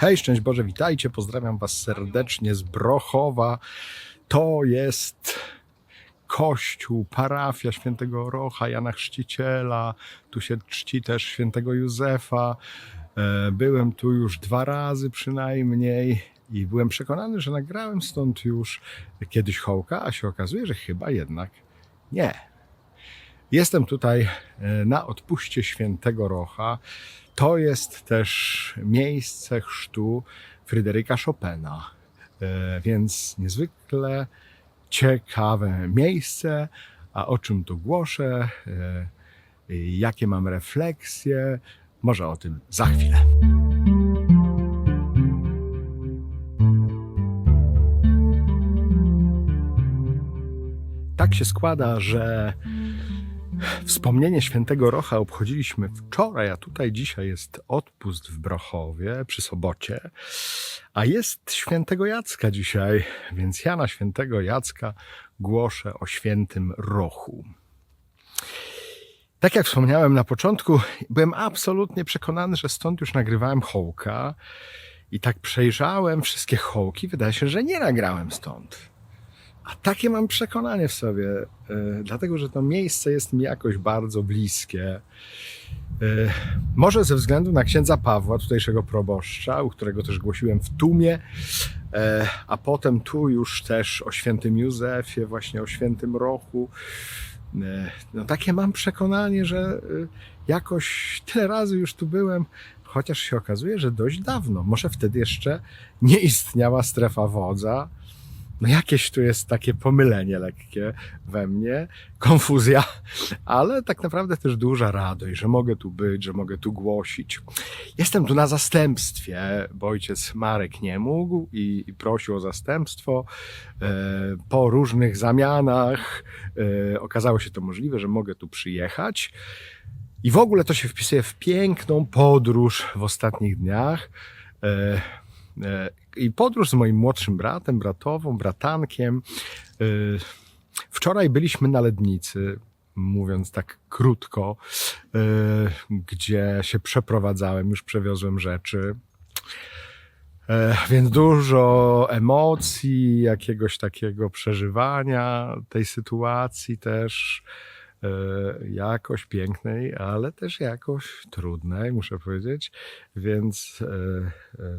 Hej, szczęść Boże, witajcie, pozdrawiam Was serdecznie z Brochowa. To jest kościół, parafia świętego Rocha, Jana Chrzciciela. Tu się czci też świętego Józefa. E, Byłem tu już dwa razy przynajmniej i byłem przekonany, że nagrałem stąd już kiedyś hołka, a się okazuje, że chyba jednak nie. Jestem tutaj e, na odpuście świętego Rocha. To jest też miejsce chrztu Fryderyka Chopina, E, więc niezwykle ciekawe miejsce. A o czym tu głoszę, e, jakie mam refleksje, może o tym za chwilę. Tak się składa, że Wspomnienie świętego Rocha obchodziliśmy wczoraj, a tutaj dzisiaj jest odpust w Brochowie przy sobocie, a jest świętego Jacka dzisiaj, więc ja na świętego Jacka głoszę o świętym Rochu. Tak jak wspomniałem na początku, byłem absolutnie przekonany, że stąd już nagrywałem hołka i tak przejrzałem wszystkie hołki, wydaje się, że nie nagrałem stąd. A takie mam przekonanie w sobie, e, dlatego że to miejsce jest mi jakoś bardzo bliskie. E, Może ze względu na księdza Pawła, tutejszego proboszcza, u którego też głosiłem w Tumie, e, a potem tu już też o świętym Józefie, właśnie o świętym Rochu. No takie mam przekonanie, że jakoś tyle razy już tu byłem, chociaż się okazuje, że dość dawno. Może wtedy jeszcze nie istniała strefa wodza. No jakieś tu jest takie pomylenie lekkie we mnie, konfuzja, ale tak naprawdę też duża radość, że mogę tu być, że mogę tu głosić. Jestem tu na zastępstwie, bo ojciec Marek nie mógł i, i prosił o zastępstwo. E, Po różnych zamianach e, okazało się to możliwe, że mogę tu przyjechać. I w ogóle to się wpisuje w piękną podróż w ostatnich dniach. E, I podróż z moim młodszym bratem, bratową, bratankiem. E, Wczoraj byliśmy na Lednicy, mówiąc tak krótko, e, gdzie się przeprowadzałem, już przewiozłem rzeczy. Więc dużo emocji, jakiegoś takiego przeżywania tej sytuacji też jakoś pięknej, ale też jakoś trudnej, muszę powiedzieć. Więc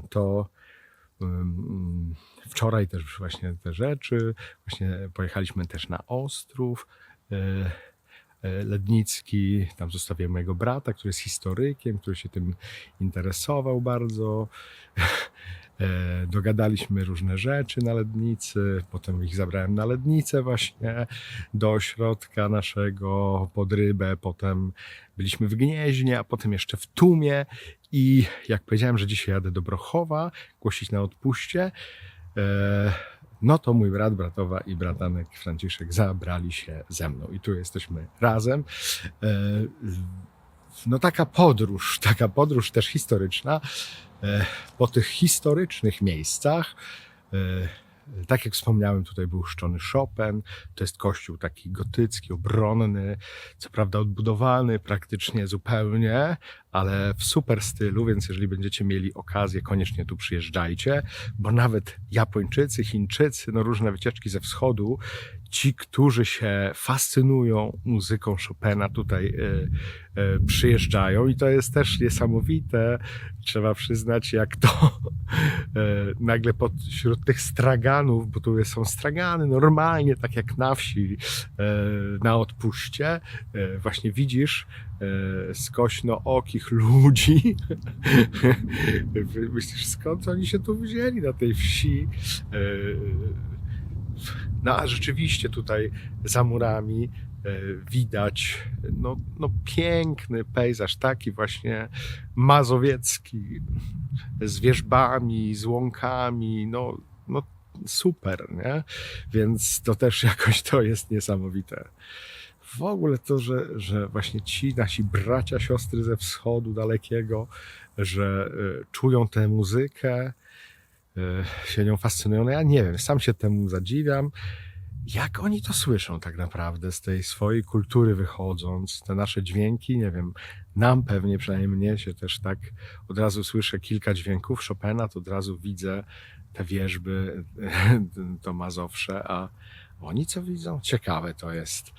to wczoraj też właśnie te rzeczy, właśnie pojechaliśmy też na Ostrów. e, e, Lednicki, tam zostawiłem mojego brata, który jest historykiem, który się tym interesował bardzo. E, Dogadaliśmy różne rzeczy na Lednicy, potem ich zabrałem na Lednicę właśnie do ośrodka naszego pod rybę, potem byliśmy w Gnieźnie, a potem jeszcze w Tumie i jak powiedziałem, że dzisiaj jadę do Brochowa głosić na odpuście, e, no to mój brat, bratowa i bratanek Franciszek zabrali się ze mną i tu jesteśmy razem. No taka podróż, taka podróż też historyczna e, po tych historycznych miejscach. E, Tak jak wspomniałem, tutaj był szczony Chopin. To jest kościół taki gotycki, obronny, co prawda odbudowany praktycznie zupełnie, ale w super stylu, więc jeżeli będziecie mieli okazję, koniecznie tu przyjeżdżajcie, bo nawet Japończycy, Chińczycy, no różne wycieczki ze wschodu, ci, którzy się fascynują muzyką Chopina, tutaj y, y, przyjeżdżają i to jest też niesamowite. Trzeba przyznać, jak to y, nagle pośród tych straganów, bo tu są stragany normalnie, tak jak na wsi, na odpuście, właśnie widzisz y, skośno okich ludzi. Myślisz, skąd oni się tu wzięli na tej wsi? Y, no a rzeczywiście tutaj za murami e, widać no, no piękny pejzaż, taki właśnie mazowiecki, z wierzbami, z łąkami, no, no super, nie? Więc to też jakoś to jest niesamowite. W ogóle to, że, że właśnie ci nasi bracia, siostry ze wschodu dalekiego, że e, czują tę muzykę, e, się nią fascynują. No ja nie wiem, sam się temu zadziwiam. jak oni to słyszą tak naprawdę z tej swojej kultury wychodząc, te nasze dźwięki, nie wiem, nam pewnie, przynajmniej mnie się też tak od razu słyszę kilka dźwięków Chopina, to od razu widzę te wierzby, to Mazowsze, a oni co widzą? Ciekawe to jest.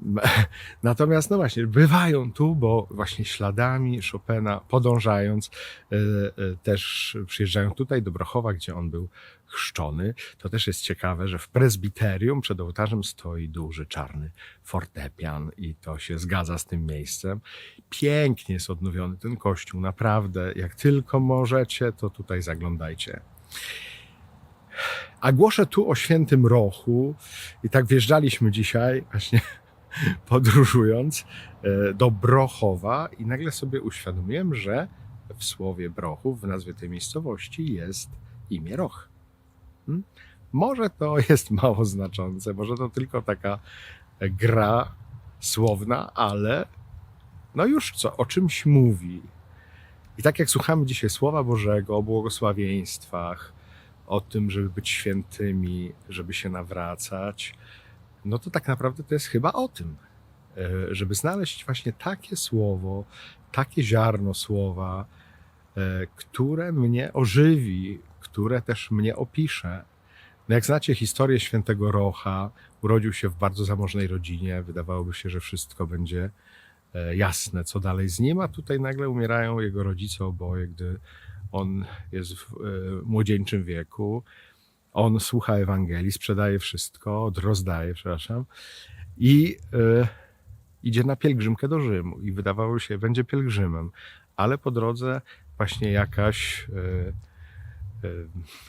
Natomiast, no właśnie, bywają tu, bo właśnie śladami Chopina podążając, e, e, też przyjeżdżają tutaj do Brochowa, gdzie on był chrzczony. To też jest ciekawe, że w prezbiterium przed ołtarzem stoi duży czarny fortepian i to się zgadza z tym miejscem. Pięknie jest odnowiony ten kościół, naprawdę. Jak tylko możecie, to tutaj zaglądajcie. A głoszę tu o świętym Rochu i tak wjeżdżaliśmy dzisiaj właśnie podróżując e, do Brochowa i nagle sobie uświadomiłem, że w słowie Brochów, w nazwie tej miejscowości jest imię Roch. Hmm? Może to jest mało znaczące, może to tylko taka gra słowna, ale no już co, o czymś mówi. I tak jak słuchamy dzisiaj Słowa Bożego o błogosławieństwach, o tym, żeby być świętymi, żeby się nawracać, no to tak naprawdę to jest chyba o tym, e, żeby znaleźć właśnie takie słowo, takie ziarno słowa, e, które mnie ożywi, które też mnie opisze. No jak znacie historię świętego Rocha, urodził się w bardzo zamożnej rodzinie, wydawałoby się, że wszystko będzie e, jasne, co dalej z nim, a tutaj nagle umierają jego rodzice oboje, gdy on jest w młodzieńczym wieku. On słucha Ewangelii, sprzedaje wszystko, rozdaje, przepraszam, i y, idzie na pielgrzymkę do Rzymu. I wydawało się, będzie pielgrzymem, ale po drodze właśnie jakaś y,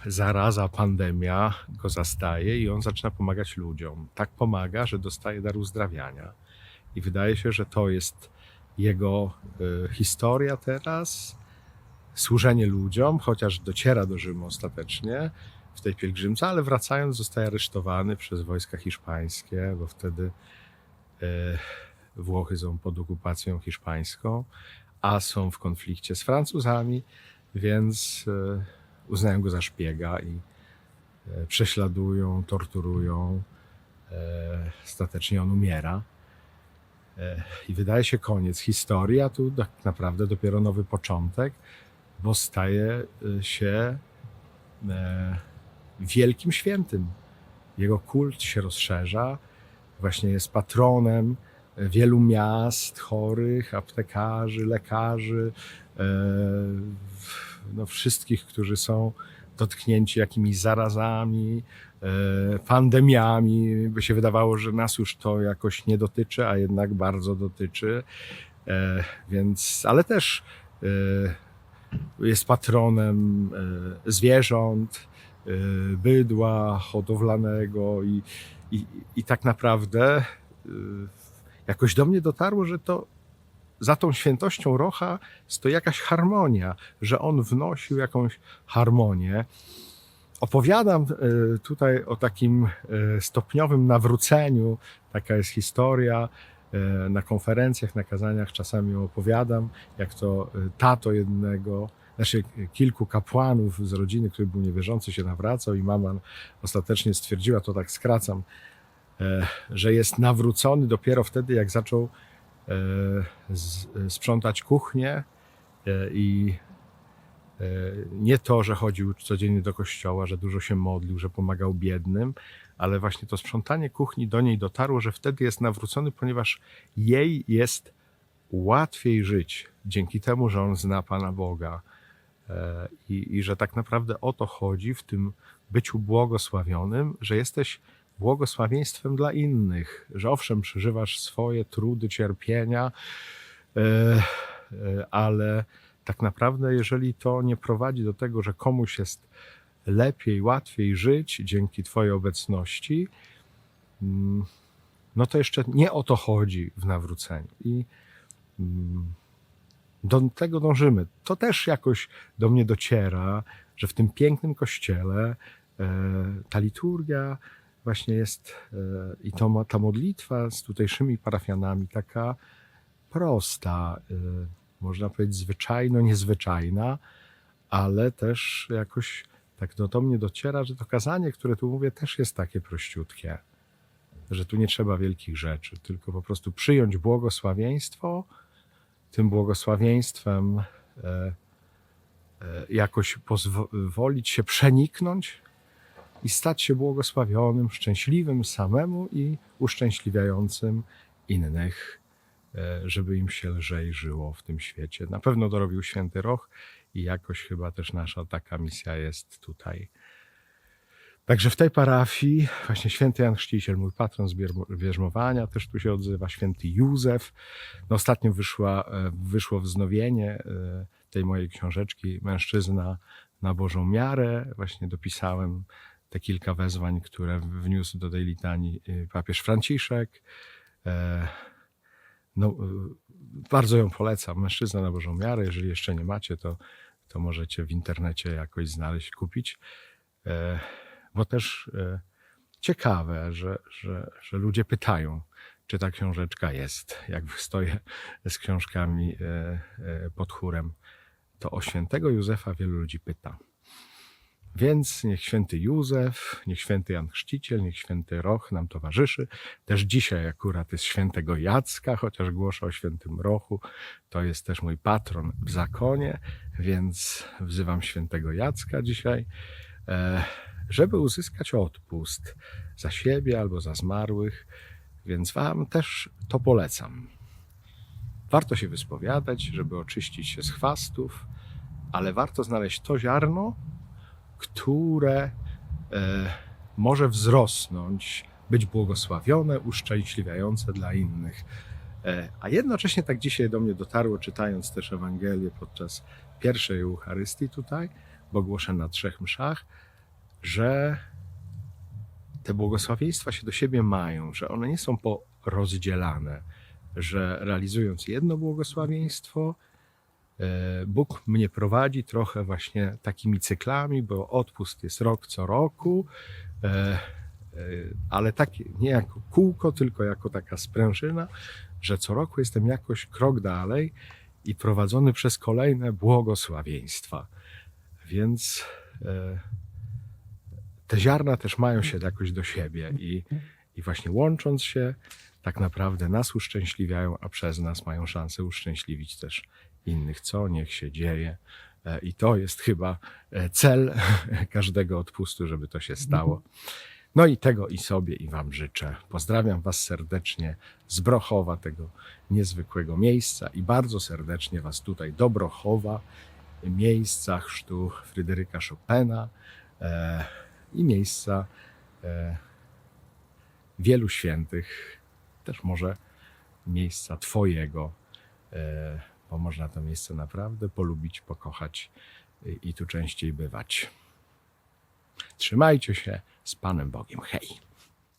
zaraza, pandemia go zastaje i on zaczyna pomagać ludziom. Tak pomaga, że dostaje dar uzdrawiania. I wydaje się, że to jest jego historia teraz, służenie ludziom, chociaż dociera do Rzymu ostatecznie w tej pielgrzymce, ale wracając zostaje aresztowany przez wojska hiszpańskie, bo wtedy e, Włochy są pod okupacją hiszpańską, a są w konflikcie z Francuzami, więc e, uznają go za szpiega i e, prześladują, torturują. Ostatecznie on umiera. I wydaje się koniec historii, a tu tak naprawdę dopiero nowy początek, bo staje się wielkim świętym. Jego kult się rozszerza, właśnie jest patronem wielu miast, chorych, aptekarzy, lekarzy, e, no wszystkich, którzy są dotknięci jakimiś zarazami, e, pandemiami. By się wydawało, że nas już to jakoś nie dotyczy, a jednak bardzo dotyczy. E, więc, ale też jest patronem zwierząt, Y, bydła hodowlanego i, i, i tak naprawdę y, jakoś do mnie dotarło, że to za tą świętością Rocha stoi jakaś harmonia, że on wnosił jakąś harmonię. Opowiadam tutaj o takim stopniowym nawróceniu. Taka jest historia. Na konferencjach, na kazaniach czasami opowiadam, jak to tato jednego znaczy kilku kapłanów z rodziny, który był niewierzący, się nawracał i mama ostatecznie stwierdziła, to tak skracam, e, że jest nawrócony dopiero wtedy, jak zaczął e, sprzątać kuchnię e, i nie to, że chodził codziennie do kościoła, że dużo się modlił, że pomagał biednym, ale właśnie to sprzątanie kuchni do niej dotarło, że wtedy jest nawrócony, ponieważ jej jest łatwiej żyć dzięki temu, że on zna Pana Boga, E, I, I że tak naprawdę o to chodzi w tym byciu błogosławionym, że jesteś błogosławieństwem dla innych, że owszem, przeżywasz swoje trudy, cierpienia, e, e, ale tak naprawdę, jeżeli to nie prowadzi do tego, że komuś jest lepiej, łatwiej żyć dzięki Twojej obecności, mm, no to jeszcze nie o to chodzi w nawróceniu. I mm, do tego dążymy. To też jakoś do mnie dociera, że w tym pięknym kościele e, ta liturgia właśnie jest e, i to, ta modlitwa z tutejszymi parafianami taka prosta, e, można powiedzieć zwyczajno niezwyczajna, ale też jakoś tak do, do mnie dociera, że to kazanie, które tu mówię, też jest takie prościutkie. że tu nie trzeba wielkich rzeczy, tylko po prostu przyjąć błogosławieństwo, tym błogosławieństwem e, e, jakoś pozwolić się przeniknąć i stać się błogosławionym, szczęśliwym samemu i uszczęśliwiającym innych, żeby im się lżej żyło w tym świecie. Na pewno to robił święty Roch i jakoś chyba też nasza taka misja jest tutaj. Także w tej parafii właśnie święty Jan Chrzciciel, mój patron z bierzmowania, też tu się odzywa, święty Józef. No ostatnio wyszła, e, wyszło wznowienie e, tej mojej książeczki Mężczyzna na Bożą Miarę. Właśnie dopisałem te kilka wezwań, które wniósł do tej litanii e, papież Franciszek. No, e, bardzo ją polecam. Mężczyzna na Bożą Miarę. Jeżeli jeszcze nie macie, to, to możecie w internecie jakoś znaleźć, kupić. E, Bo też e, ciekawe, że, że, że ludzie pytają, czy ta książeczka jest. Jak stoję z książkami e, e, pod chórem, to o świętego Józefa wielu ludzi pyta. Więc niech święty Józef, niech święty Jan Chrzciciel, niech święty Roch nam towarzyszy. Też dzisiaj akurat jest świętego Jacka, chociaż głoszę o świętym Rochu. To jest też mój patron w zakonie, więc wzywam świętego Jacka dzisiaj, e, żeby uzyskać odpust za siebie albo za zmarłych. Więc wam też to polecam. Warto się wyspowiadać, żeby oczyścić się z chwastów, ale warto znaleźć to ziarno, które e, może wzrosnąć, być błogosławione, uszczęśliwiające dla innych. E, a jednocześnie tak dzisiaj do mnie dotarło, czytając też Ewangelię podczas pierwszej Eucharystii tutaj, bo głoszę na trzech mszach, że te błogosławieństwa się do siebie mają, że one nie są porozdzielane, że realizując jedno błogosławieństwo, Bóg mnie prowadzi trochę właśnie takimi cyklami, bo odpust jest rok co roku, e, e, ale takie nie jako kółko, tylko jako taka sprężyna, że co roku jestem jakoś krok dalej i prowadzony przez kolejne błogosławieństwa. Więc e, te ziarna też mają się jakoś do siebie i, i właśnie łącząc się, tak naprawdę nas uszczęśliwiają, a przez nas mają szansę uszczęśliwić też innych, co niech się dzieje. E, I to jest chyba e, cel każdego odpustu, żeby to się stało. No i tego i sobie, i Wam życzę. Pozdrawiam Was serdecznie z Brochowa, tego niezwykłego miejsca, i bardzo serdecznie Was tutaj do Brochowa, miejsca chrztu Fryderyka Chopina e, i miejsca e, wielu świętych, też może miejsca Twojego, e, bo można to miejsce naprawdę polubić, pokochać i, i tu częściej bywać. Trzymajcie się z Panem Bogiem. Hej!